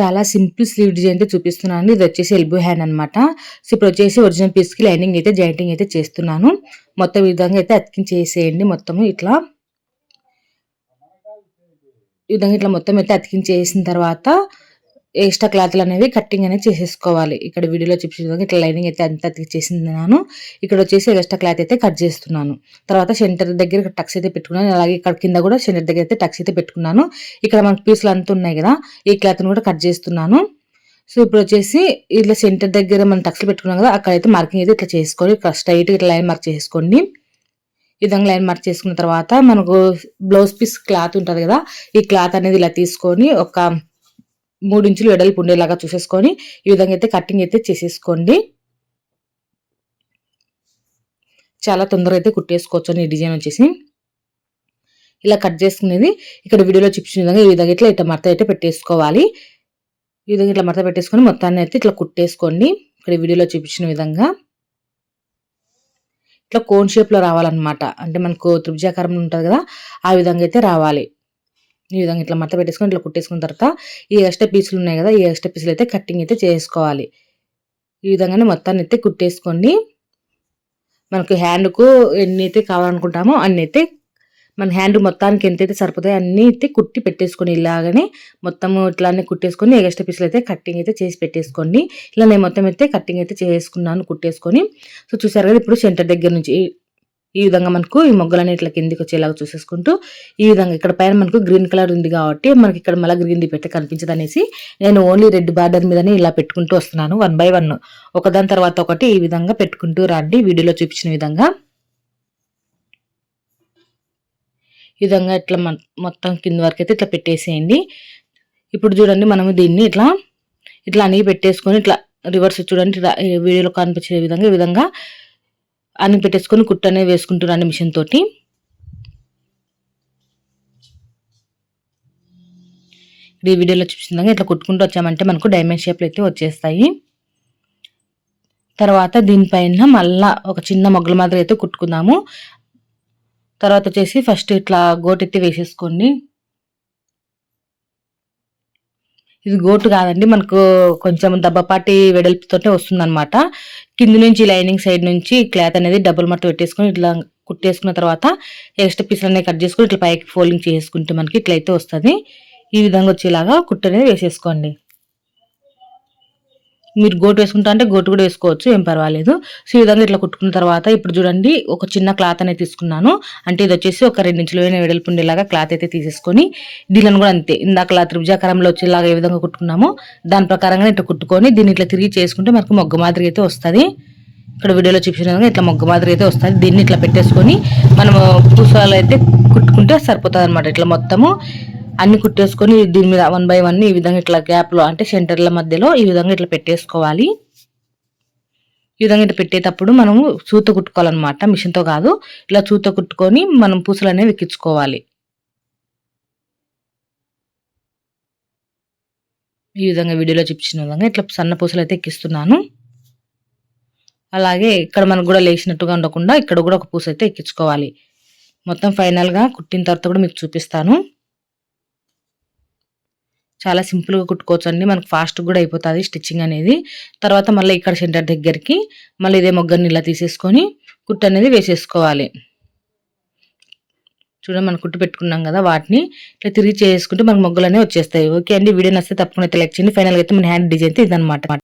చాలా simple slew design అయితే చూపిస్తున్నాను. ఇది వచ్చేసి ఎల్బో హ్యాండ్ అనమాట సో ఇప్పుడు వచ్చేసి ఒరిజినల్ పీస్కి లైనింగ్ అయితే జాయింటింగ్ అయితే చేస్తున్నాను. మొత్తం ఈ విధంగా అయితే అతికించేసేయండి మొత్తము ఇట్లా. ఈ విధంగా ఇట్లా మొత్తం అయితే అతికించేసిన తర్వాత ఎక్స్ట్రా క్లాత్లు అనేవి కట్టింగ్ అనేది చేసేసుకోవాలి. ఇక్కడ వీడియోలో చూపించిన ఇట్లా లైనింగ్ అయితే అంత అతికిచ్చేసినాను ఇక్కడ వచ్చేసి ఎక్స్ట్రా క్లాత్ అయితే కట్ చేస్తున్నాను. తర్వాత సెంటర్ దగ్గర టక్స్ అయితే పెట్టుకున్నాను. అలాగే ఇక్కడ కింద కూడా సెంటర్ దగ్గర అయితే టక్స్ అయితే పెట్టుకున్నాను. ఇక్కడ మనకు పీసులు అంతా ఉన్నాయి కదా ఈ క్లాత్ని కూడా కట్ చేస్తున్నాను. సో ఇప్పుడు వచ్చేసి ఇట్లా సెంటర్ దగ్గర మనం టక్స్లు పెట్టుకున్నాం కదా అక్కడైతే మార్కింగ్ అయితే ఇట్లా చేసుకొని స్ట్రైట్ ఇట్లా లైన్ మార్క్ చేసుకోండి. ఈ విధంగా లైన్ మార్క్ చేసుకున్న తర్వాత మనకు బ్లౌజ్ పీస్ క్లాత్ ఉంటుంది కదా ఈ క్లాత్ అనేది ఇలా తీసుకొని ఒక మూడు ఇంచులు వెడల్పు ఉండేలాగా చూసేసుకొని ఈ విధంగా అయితే కటింగ్ అయితే చేసేసుకోండి. చాలా తొందరగా అయితే కుట్టేసుకోవచ్చు ఈ డిజైన్ వచ్చేసి. ఇలా కట్ చేసుకునేది ఇక్కడ వీడియోలో చూపించిన విధంగా ఈ విధంగా ఇట్లా ఇట్లా మరత అయితే పెట్టేసుకోవాలి. ఈ విధంగా ఇట్లా మరత పెట్టేసుకొని మొత్తాన్ని అయితే ఇట్లా కుట్టేసుకోండి. ఇక్కడ వీడియోలో చూపించిన విధంగా. ఇట్లా కోన్ షేప్లో రావాలన్నమాట. అంటే మనకు త్రిభుజాకారం ఉంటుంది కదా ఆ విధంగా అయితే రావాలి. ఈ విధంగా ఇట్లా మట్ట పెట్టేసుకొని ఇట్లా కుట్టేసుకున్న తర్వాత ఈ ఎక్స్ట్రా పీసులు ఉన్నాయి కదా ఈ ఎక్స్ట్రా పీసులు అయితే కట్టింగ్ అయితే చేసుకోవాలి. ఈ విధంగానే మొత్తాన్ని అయితే కుట్టేసుకోండి మనకు హ్యాండ్కు ఎన్ని అయితే కావాలనుకుంటామో అన్ని అయితే మన హ్యాండ్ మొత్తానికి ఎంతైతే సరిపోతాయో అన్నీ అయితే కుట్టి పెట్టేసుకొని ఇలాగనే మొత్తం ఇట్లానే కుట్టేసుకొని ఎక్స్ట్రా పీసులు అయితే కట్టింగ్ అయితే చేసి పెట్టేసుకోండి ఇలా నేను మొత్తం అయితే కట్టింగ్ అయితే చేసుకున్నాను కుట్టేసుకొని. సో చూసారు కదా ఇప్పుడు సెంటర్ దగ్గర నుంచి ఈ విధంగా మనకు ఈ మొగ్గలన్నీ ఇట్లా కిందికి వచ్చేలాగా చూసేసుకుంటూ ఈ విధంగా ఇక్కడ పైన మనకు గ్రీన్ కలర్ ఉంది కాబట్టి మనకి ఇక్కడ మళ్ళీ గ్రీన్ పెట్టి కనిపించదు అనేసి నేను ఓన్లీ రెడ్ బార్డర్ మీదనే ఇలా పెట్టుకుంటూ వస్తున్నాను వన్ బై వన్ ఒకదాని తర్వాత ఒకటి ఈ విధంగా పెట్టుకుంటూ రండి. వీడియోలో చూపించిన విధంగా ఈ విధంగా ఇట్లా మొత్తం కింద వరకు అయితే ఇట్లా పెట్టేసేయండి. ఇప్పుడు చూడండి మనము దీన్ని ఇట్లా ఇట్లా అనిగి పెట్టేసుకొని ఇట్లా రివర్స్ చూడండి. వీడియోలో కనిపించే విధంగా ఈ విధంగా అన్ని పెట్టేసుకొని కుట్టు అనేది వేసుకుంటున్నాను మిషన్ తోటి. ఈ వీడియోలో చూపిస్తుండగా ఇట్లా కుట్టుకుంటూ వచ్చామంటే మనకు డైమండ్ షేప్లు అయితే వచ్చేస్తాయి. తర్వాత దీనిపైన మళ్ళా ఒక చిన్న మొగ్గల మాదిరి అయితే కుట్టుకుందాము. తర్వాత వచ్చేసి ఫస్ట్ ఇట్లా గోటెత్తి వేసేసుకోండి. ఇది గోటు కాదండి. మనకు కొంచెం దెబ్బపాటి వెడల్పుతోనే వస్తుందన్నమాట. కింద కింది నుంచి లైనింగ్ సైడ్ నుంచి క్లాత్ అనేది డబుల్ మట్ట పెట్టేసుకొని ఇట్లా కుట్టేసుకున్న తర్వాత ఎక్స్ట్రా పీస్ అనేది కట్ చేసుకుని ఇట్లా పైకి ఫోల్డింగ్ చేసుకుంటే మనకి ఇట్లయితే వస్తుంది. ఈ విధంగా వచ్చేలాగా కుట్టు అనేది వేసేసుకోండి. మీరు గోటు వేసుకుంటా అంటే గోటు కూడా వేసుకోవచ్చు ఏం పర్వాలేదు. సో ఈ విధంగా ఇట్లా కుట్టుకున్న తర్వాత ఇప్పుడు చూడండి ఒక చిన్న క్లాత్ అనేది తీసుకున్నాను. అంటే ఇది వచ్చేసి ఒక రెండు ఇంచుల వెడల్పు ఉండేలాగా క్లాత్ అయితే తీసేసుకొని దీనిని కూడా అంతే. ఇందాక త్రిభుజాకారంలో వచ్చేలాగా ఏ విధంగా కుట్టుకున్నామో దాని ప్రకారంగా ఇట్లా కుట్టుకొని దీన్ని ఇట్లా తిరిగి చేసుకుంటే మనకు మొగ్గ మాదిరి అయితే వస్తుంది. ఇక్కడ వీడియోలో చూపించిన విధంగా ఇట్లా మొగ్గ మాదిరి అయితే వస్తుంది. దీన్ని ఇట్లా పెట్టేసుకొని మనం పూసాలు అయితే కుట్టుకుంటే సరిపోతుంది అనమాట ఇట్లా మొత్తము అన్ని కుట్టేసుకొని దీని మీద వన్ బై వన్ ఈ విధంగా ఇట్లా గ్యాప్లో అంటే సెంటర్ల మధ్యలో ఈ విధంగా ఇట్లా పెట్టేసుకోవాలి. ఈ విధంగా ఇట్లా పెట్టేటప్పుడు మనము చూత కుట్టుకోవాలన్నమాట మిషన్తో కాదు. ఇలా చూత కుట్టుకొని మనం పూసలు అనేవి ఎక్కించుకోవాలి. ఈ విధంగా వీడియోలో చూపించిన విధంగా ఇట్లా సన్న పూసలు అయితే ఎక్కిస్తున్నాను. అలాగే ఇక్కడ మనకు కూడా లేచినట్టుగా ఉండకుండా ఇక్కడ కూడా ఒక పూస అయితే ఎక్కించుకోవాలి. మొత్తం ఫైనల్గా కుట్టిన తర్వాత కూడా మీకు చూపిస్తాను. చాలా సింపుల్గా కుట్టుకోవచ్చు అండి మనకు ఫాస్ట్ కూడా అయిపోతుంది స్టిచ్చింగ్ అనేది. తర్వాత మళ్ళీ ఇక్కడ సెంటర్ దగ్గరికి మళ్ళీ ఇదే మొగ్గని ఇలా తీసేసుకొని కుట్టు అనేది వేసేసుకోవాలి. చూడండి మనం కుట్టు పెట్టుకున్నాం కదా వాటిని. ఇట్లా తిరిగి చేసుకుంటే మనకు మొగ్గలు అనేవి వచ్చేస్తాయి. ఓకే అండి. వీడియో నచ్చితే తప్పకుండా లైక్ చేయండి. ఫైనల్గా అయితే మన హ్యాండ్ డిజైన్ అయితే ఇదనమాట